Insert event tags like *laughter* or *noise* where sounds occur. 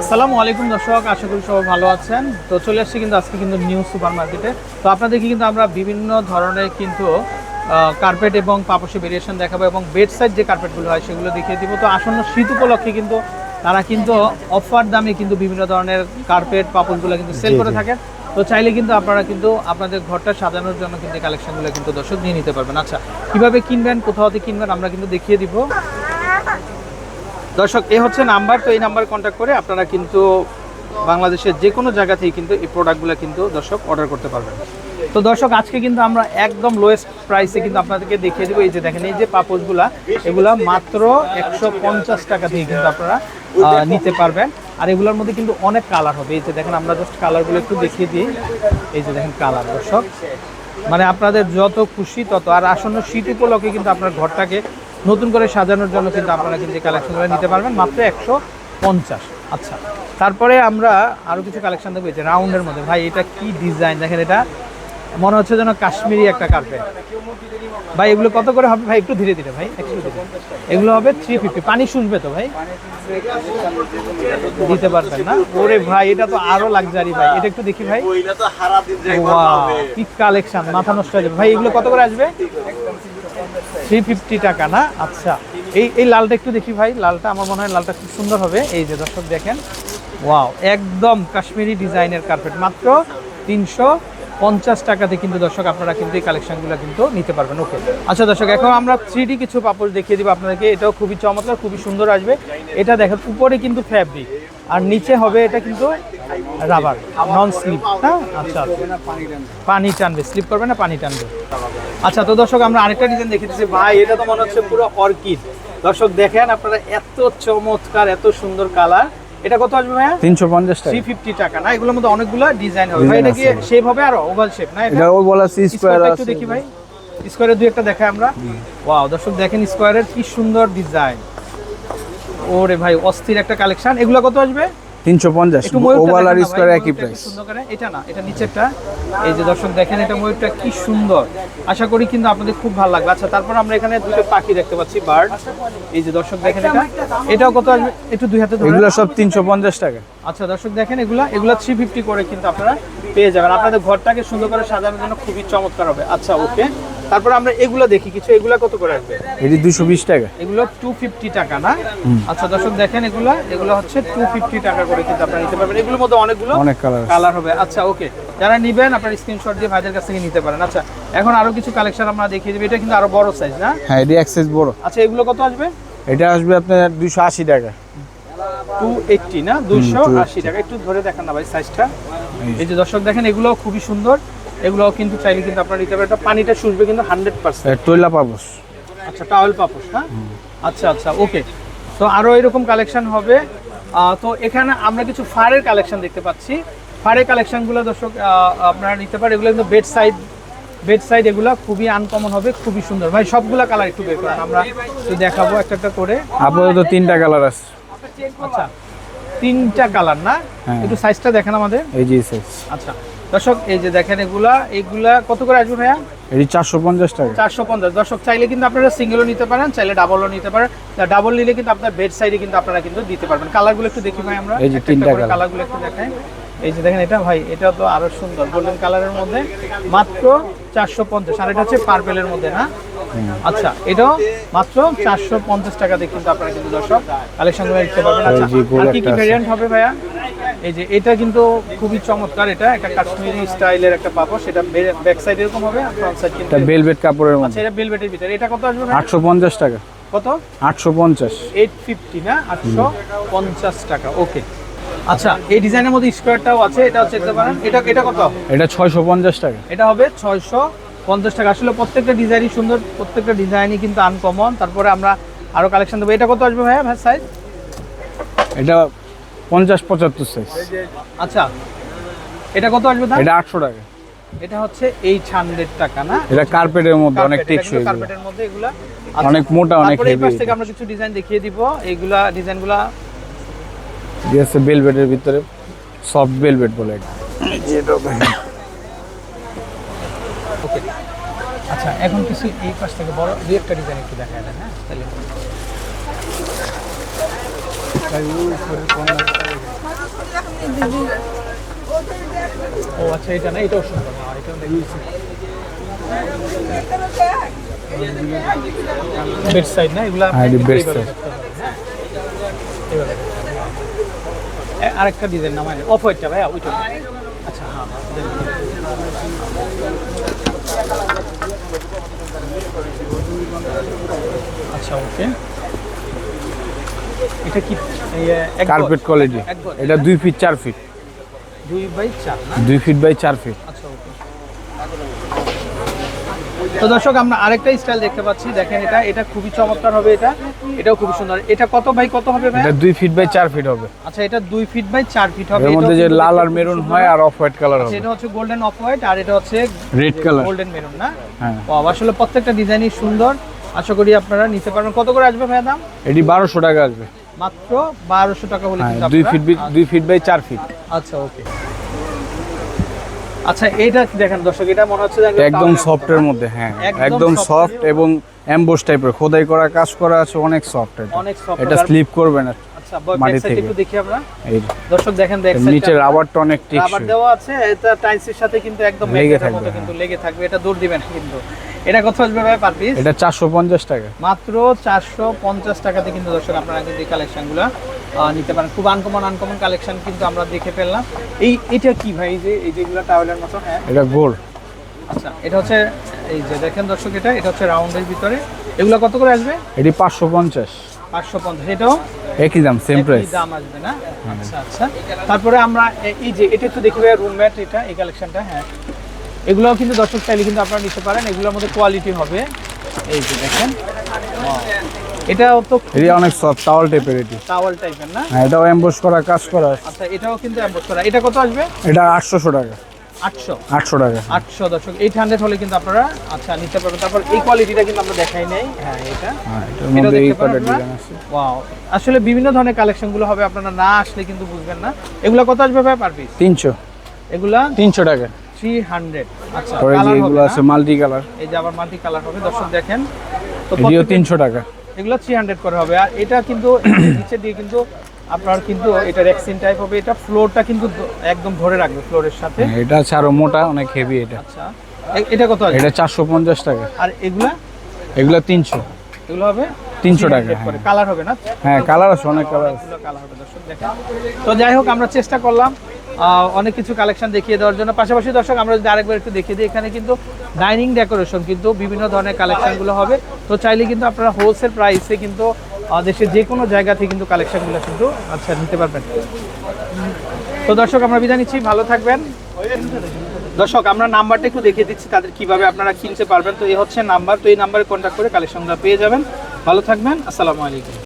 আসসালামু আলাইকুম দর্শক আশা করি সবাই ভালো আছেন। তো চলে আসছি কিন্তু আজকে কিন্তু নিউ সুপার মার্কেটে তো আপনাদেরকে কিন্তু আমরা বিভিন্ন ধরনের কিন্তু কার্পেট এবং পাপসি ভেরিয়েশন দেখাবো এবং বেড সাইড যে কার্পেটগুলো হয় সেগুলো দেখিয়ে দিব। তো আসন্ন শীত উপলক্ষে কিন্তু তারা কিন্তু অফার দামে কিন্তু বিভিন্ন ধরনের কার্পেট পাপসগুলো কিন্তু সেল করে জি। থাকেন তো চাইলে কিন্তু আপনারা কিন্তু আপনাদের ঘরটা সাজানোর জন্য কিন্তু কালেকশনগুলো কিন্তু দর্শক নিয়ে নিতে পারবেন। আচ্ছা কীভাবে কিনবেন কোথাও থেকে কিনবেন আমরা কিন্তু দেখিয়ে দিব। দর্শক, এ হচ্ছে নাম্বার, তো এই নাম্বারে কন্ট্যাক্ট করে আপনারা কিন্তু বাংলাদেশের যে কোনো জায়গা থেকে কিন্তু এই প্রোডাক্টগুলো কিন্তু দর্শক অর্ডার করতে পারবেন। তো দর্শক, আজকে কিন্তু আমরা একদম লোয়েস্ট প্রাইসে কিন্তু আপনাদেরকে দেখিয়ে দেবো। এই যে দেখেন, এই যে পাপোশগুলা, এগুলা মাত্র একশো পঞ্চাশ টাকা দিয়ে কিন্তু আপনারা নিতে পারবেন। আর এগুলোর মধ্যে কিন্তু অনেক কালার হবে। এই যে দেখেন, আমরা জাস্ট কালারগুলো একটু দেখিয়ে দিই। এই যে দেখেন কালার দর্শক। মানে আপনাদের যত খুশি তত। আর আসন্ন শীত উপলক্ষে কিন্তু আপনার ঘরটাকে নতুন করে সাজানোর জন্য কিন্তু আপনারা কিন্তু এই কালেকশনগুলো নিতে পারবেন মাত্র একশো পঞ্চাশ। আচ্ছা তারপরে আমরা আরও কিছু কালেকশন দেখব যে রাউন্ডের মধ্যে। ভাই এটা কি ডিজাইন দেখেন এটা মনে হচ্ছে যেন কাশ্মীরি একটা কার্পেট ভাই এগুলো কত করে হবে? ভাই একটু ধীরে ধীরে ভাই একটু ধীরে এগুলো হবে থ্রি ফিফটি পানি শুনবে তো ভাই? দিতে পারবেন না। ওরে ভাই এটা তো আরও লাক্সারি ভাই। এটা একটু দেখি ভাই। কি কালেকশন মাথা নষ্ট হয়ে যাবে। ভাই এগুলো কত করে আসবে? থ্রি ফিফটি টাকা না? আচ্ছা। এই এই লালটা একটু দেখি ভাই। লালটা আমার মনে হয় লালটা খুব সুন্দর হবে। এই যে দর্শক দেখেন। ওয়াও, একদম কাশ্মীরি ডিজাইনের কার্পেট। মাত্র তিনশো পঞ্চাশ টাকাতে কিন্তু দর্শক আপনারা কিন্তু এই কালেকশনগুলো কিন্তু নিতে পারবেন। ওকে। আচ্ছা দর্শক, এখন আমরা থ্রি কিছু পাপড় দেখিয়ে দিব আপনাদেরকে। এটাও খুবই চমৎকার, খুবই সুন্দর আসবে। এটা দেখেন, উপরে কিন্তু ফ্যাব্রিক আর নিচে হবে এটা কিন্তু রাবার নন স্লিপ হ্যাঁ? আচ্ছা আচ্ছা। পানি টানবে স্লিপ করবে না পানি টানবে। আচ্ছা তো দর্শক আমরা আরেকটা ডিজাইন দেখে দিচ্ছি। ভাই এটা তো মনে হচ্ছে পুরো অর্কিড। দর্শক দেখেন আপনারা এত চমৎকার এত সুন্দর কালার। এটা কত আসবে ভাইয়া? তিনশো পঞ্চাশ টাকা। থ্রি ফিফটি টাকা। না এগুলোর মধ্যে অনেকগুলো ডিজাইন হবে। ভাই এটা কি শেপ হবে আর? ওভাল শেপ না এটা? এটা ও বলা সি স্কোয়ার একটু আছে। দেখি ভাই। স্কোয়ারের দুই একটা দেখাই আমরা। ওয়াও দর্শক দেখেন স্কোয়ারের কি সুন্দর ডিজাইন ওরে ভাই অস্থির একটা কালেকশন এগুলো কত আসবে? তিনশো পঞ্চাশ। একটু ময়ূরটা ওভাল আর স্কোয়ার একই প্রাইস সুন্দর করে? এটা না এটা নিচেরটা। এই যে দর্শক দেখেন এটা ময়ূরটা কি সুন্দর। আশা করি কিন্তু আপনাদের খুব ভালো লাগবে। আচ্ছা তারপর আমরা এখানে দুটো পাখি দেখতে পাচ্ছি বার্ড। এই যে দর্শক দেখেন এটা। এটাও কত আসবে? একটু দুই হাতে এগুলো সব তিনশো পঞ্চাশ টাকা। আচ্ছা দর্শক দেখেন এগুলা। এগুলা থ্রি ফিফটি করে কিন্তু আপনারা পেয়ে যাবেন। আপনাদের ঘরটাকে সুন্দর করে সাজানোর জন্য খুবই চমৎকার হবে। আচ্ছা ওকে। তারপর আমরা এগুলো দেখি কিছু এগুলা কত করে আসবে? এটি দুশো বিশ টাকা। এগুলো টু ফিফটি টাকা না? আচ্ছা দর্শক দেখেন এগুলো এগুলো হচ্ছে টু ফিফটি টাকা করে কিন্তু আপনারা নিতে পারবেন। এগুলোর মধ্যে অনেকগুলো অনেক কালার কালার হবে। আচ্ছা ওকে যারা নিবেন আপনার স্ক্রিনশট দিয়ে ভাইদের কাছ থেকে নিতে পারেন। আচ্ছা এখন আরও কিছু কালেকশন আমরা দেখিয়ে দেবো। এটা কিন্তু আরও বড় সাইজ না? হ্যাঁ এটি এক্সেস বড়। আচ্ছা এগুলো কত আসবে? এটা আসবে আপনার দুশো আশি টাকা। টু এইটটি না? দুইশো 280 আশি টাকা। একটু ধরে দেখান না ভাই সাইজটা এই যে। দর্শক দেখেন এগুলো খুবই সুন্দর। এগুলো কিন্তু চাইলে কিন্তু আপনারা নিতে পারেন। এটা পানিটা শুষবে কিন্তু হান্ড্রেড পার্সেন্ট টয়লা পাবস আচ্ছা টাওয়েল পাপোশ হ্যাঁ? আচ্ছা আচ্ছা ওকে তো আরও এরকম কালেকশন হবে। তো এখানে আমরা কিছু ফারের কালেকশন দেখতে পাচ্ছি। ফারের কালেকশনগুলো দর্শক আপনারা নিতে পারেন। এগুলো কিন্তু বেড সাইড বেড সাইড এগুলো খুবই আনকমন হবে খুবই সুন্দর। ভাই সবগুলা কালার একটু বের করেন। আমরা দেখাবো একটা একটা করে। আপাতত তিনটা কালার আছে। আচ্ছা তিনটা কালার না? হ্যাঁ। একটু সাইজটা দেখেন আমাদের। এই যে সাইজ আচ্ছা। দর্শক এই যে দেখেন এগুলা এগুলা কত করে আসবে ভাইয়া? এই চারশো পঞ্চাশ টাকা। চারশো পঞ্চাশ। দর্শক চাইলে কিন্তু আপনারা সিঙ্গেলও নিতে পারেন চাইলে ডাবলও নিতে পারেন। ডাবল নিলে কিন্তু আপনার বেড সাইডে কিন্তু আপনারা কিন্তু দিতে পারবেন। কালারগুলো একটু দেখি ভাই আমরা। এই যে তিনটা কালারগুলো একটু দেখাই। এই যে দেখেন এটা ভাই এটা তো আরও সুন্দর। গোল্ডেন কালারের মধ্যে মাত্র চারশো পঞ্চাশ। আর এটা হচ্ছে পার্পেলের মধ্যে না? আচ্ছা এটাও মাত্র চারশো পঞ্চাশ টাকাতে কিন্তু আপনারা কিন্তু দর্শক কালেকশন করে দিতে পারবেন আচ্ছা আর কি কি। ভেরিয়েন্ট হবে ভাইয়া? এই যে এটা কিন্তু খুবই চমৎকার এটা একটা কাশ্মীরি স্টাইলের একটা পাপড় সেটা ব্যাক সাইড এরকম হবে ফ্রন্ট সাইড কিন্তু এটা বেলভেট কাপড়ের আচ্ছা মধ্যে এটা বেলভেটের ভিতরে। এটা কত আসবে ভাই? আটশো পঞ্চাশ টাকা। কত? আটশো পঞ্চাশ। এইট ফিফটি না? আটশো পঞ্চাশ টাকা ওকে আচ্ছা এই ডিজাইনের মধ্যে স্কোয়ারটাও আছে এটা হচ্ছে পারেন। এটা এটা কত? এটা ছয়শো পঞ্চাশ টাকা। এটা হবে ছয়শো পঞ্চাশ টাকা। আসলে প্রত্যেকটা ডিজাইনই সুন্দর প্রত্যেকটা ডিজাইনই কিন্তু আনকমন তারপরে আমরা আরও কালেকশন দেবো। এটা কত আসবে ভাইয়া ভাই সাইজ এটা পঞ্চাশ পঁচাত্তর সাইজ আচ্ছা এটা কত আসবে এটা আটশো টাকা। এটা হচ্ছে এইট হান্ড্রেড টাকা না? এটা কার্পেটের মধ্যে অনেক টেকসই কার্পেটের মধ্যে এগুলা অনেক মোটা, অনেক তারপরে এই থেকে আমরা কিছু ডিজাইন দেখিয়ে দিব। এইগুলা ডিজাইনগুলা দিয়ে আছে বেলভেটের ভিতরে সফট বেলভেট বলে এটা। ওকে আচ্ছা এখন কিছু এই পাশ থেকে বড় দুই একটা ডিজাইন একটু দেখা দেন হ্যাঁ? তাহলে। ও আচ্ছা এটা না এটাও সুন্দর। না বেড সাইড না এগুলা হ্যাঁ, পাবেন, হ্যাঁ? আরেকটা ডিজাইন নামায় অফ হোয়াইটটা ভাইয়া ওইটা। আচ্ছা হ্যাঁ আচ্ছা ওকে। এটা কি? কার্পেট কোয়ালিটি এটা দুই ফিট চার ফিট। দুই বাই চার দুই ফিট বাই চার ফিট। আচ্ছা ওকে। তো দর্শক আমরা আরেকটা স্টাইল দেখতে পাচ্ছি। দেখেন এটা এটা খুবই চমৎকার হবে এটা। এটাও খুবই সুন্দর। এটা কত বাই কত হবে ভাই এটা দুই ফিট বাই চার ফিট হবে। আচ্ছা এটা দুই ফিট বাই চার ফিট হবে। এর মধ্যে যে লাল আর মেরুন হয় আর অফ হোয়াইট কালার হবে। এটা হচ্ছে গোল্ডেন অফ হোয়াইট আর এটা হচ্ছে রেড কালার গোল্ডেন মেরুন না? হ্যাঁ। আসলে প্রত্যেকটা ডিজাইনই সুন্দর। আশা করি আপনারা নিতে পারবেন। কত করে আসবে ভাইয়া দাম? এটি বারোশো টাকা আসবে। মাত্র বারোশো টাকা হলে হ্যাঁ কিন্তু দুই আপনারা- ফিট দুই ফিট বাই চার ফিট আচ্ছা ওকে। আচ্ছা এইটা দেখেন দর্শক এটা মনে হচ্ছে একদম সফটের মধ্যে হ্যাঁ একদম সফট এবং এমবোস টাইপের খোদাই করা কাজ করা আছে অনেক সফট এটা। অনেক soft এটা স্লিপ করবে না আচ্ছা মাটি থেকে। একটু দেখি আমরা। এই দর্শক দেখেন ব্যাক নিচে রাবারটা অনেক রাবার দেওয়া আছে এটা টাইলসের সাথে কিন্তু একদম লেগে থাকবে, থাকবে হ্যাঁ। কিন্তু লেগে থাকবে এটা দৌড় দিবেন কিন্তু। এটা কত আসবে ভাই পার পিস এটা চারশো পঞ্চাশ টাকা। মাত্র চারশো পঞ্চাশ টাকাতে কিন্তু দর্শক আপনারা কিন্তু এই কালেকশনগুলো নিতে পারেন। খুব আনকমন আনকমন কালেকশন কিন্তু আমরা দেখে ফেললাম। এই এটা কি ভাই? যে এই যেগুলো টাওয়েলের মতো হ্যাঁ? এটা গোল্ড আচ্ছা এটা হচ্ছে এই যে দেখেন দর্শক এটা এটা হচ্ছে রাউন্ডের ভিতরে। এগুলো কত করে আসবে? এটি পাঁচশো পঞ্চাশ। পাঁচশো পঞ্চাশ এটাও? একই দাম সেম প্রাইস দাম আসবে না? আচ্ছা আচ্ছা। তারপরে আমরা এই যে এটা একটু দেখি ভাই রুম ম্যাট এটা এই কালেকশনটা হ্যাঁ। এগুলোও কিন্তু দর্শক চাইলে কিন্তু আপনারা নিতে পারেন। এগুলোর মধ্যে কোয়ালিটি হবে। এই যে দেখেন। এটাও তো এটি অনেক সফট টাওয়াল টাইপের এটি। টাওয়াল টাইপের না? হ্যাঁ এটাও এমবোস করা কাজ করা। আচ্ছা এটাও কিন্তু করা। এটা কত আসবে? এটা আটশোশো টাকা। আটশো? আটশো টাকা। দর্শক। হলে কিন্তু আপনারা আচ্ছা নিতে পারবেন। তারপর এই কোয়ালিটিটা কিন্তু আমরা দেখাই নাই। হ্যাঁ এটা। হ্যাঁ এটার মধ্যে এই কটা ডিজাইন আছে। ওয়াও আসলে বিভিন্ন ধরনের কালেকশনগুলো হবে আপনারা না আসলে কিন্তু বুঝবেন না। এগুলো কত আসবে ভাই পার পিস তিনশো। এগুলা তিনশো টাকা। আচ্ছা কালার এগুলো আছে মাল্টি কালার এই যে আবার মাল্টি কালার হবে দর্শক দেখেন। তো এটিও প্রত্যেকটা- তিনশো টাকা। এগুলো থ্রি হান্ড্রেড করে হবে। আর এটা কিন্তু *coughs* নিচে দিয়ে কিন্তু আপনার কিন্তু এটা রেক্সিন টাইপ হবে। এটা ফ্লোরটা কিন্তু একদম ধরে রাখবে ফ্লোরের সাথে। হ্যাঁ, এটা আছে আরও মোটা অনেক হেভি এটা। আচ্ছা। এটা কত আছে? এটা চারশো পঞ্চাশ টাকা। আর এগুলা? এগুলো তিনশো। এগুলো হবে? 300 টাকা, করে। হ্যাঁ। কালার হবে না? হ্যাঁ কালার আছে অনেক কালার আছে। কালার হবে দর্শক দেখেন। তো যাই হোক আমরা চেষ্টা করলাম। অনেক কিছু কালেকশন দেখিয়ে দেওয়ার জন্য। পাশাপাশি দর্শক, আমরা যদি আরেকবার একটু দেখিয়ে দিই, এখানে কিন্তু ডাইনিং ডেকোরেশন কিন্তু বিভিন্ন ধরনের কালেকশনগুলো হবে। তো চাইলে কিন্তু আপনারা হোলসেল প্রাইসে কিন্তু দেশের যে কোনো জায়গা থেকে কিন্তু কালেকশনগুলো কিন্তু আচ্ছা নিতে পারবেন। তো দর্শক, আমরা বিদায় নিচ্ছি। ভালো থাকবেন। দর্শক, আমরা নাম্বারটা একটু দেখিয়ে দিচ্ছি, তাদের কীভাবে আপনারা কিনতে পারবেন। তো এই হচ্ছে নাম্বার, তো এই নাম্বারে কন্ট্যাক্ট করে কালেকশনটা পেয়ে যাবেন। ভালো থাকবেন। আসসালামু আলাইকুম।